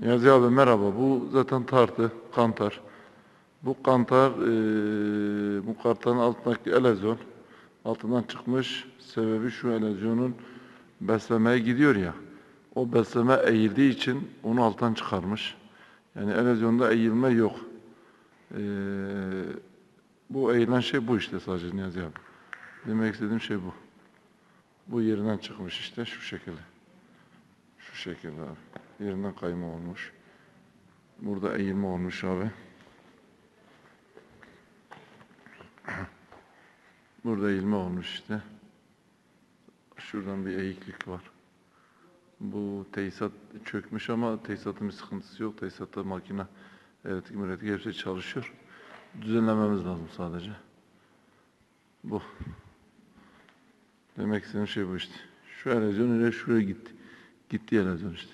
Niyazi abi merhaba. Bu zaten tartı, kantar. Bu kantar, eee bu kartanın altındaki elezyon altından çıkmış. Sebebi şu elezyonun beslemeye gidiyor ya. O besleme eğildiği için onu alttan çıkarmış. Yani elezyonda eğilme yok. Eee, bu eğilen şey bu işte sadece Niyazi abi. Demek istediğim şey bu. Bu yerinden çıkmış işte şu şekilde. Şu şekilde abi. Kayma olmuş. Burada eğilme olmuş abi. Burada eğilme olmuş işte. Şuradan bir eğiklik var. Bu tesisat çökmüş ama tesisatın bir sıkıntısı yok. Tesisatta makine, elektrik, müretik hepsi çalışıyor. Düzenlememiz lazım sadece. Bu. Demek istediğim şey bu işte. Şu erozyon ile şuraya gitti. Gitti erozyon işte.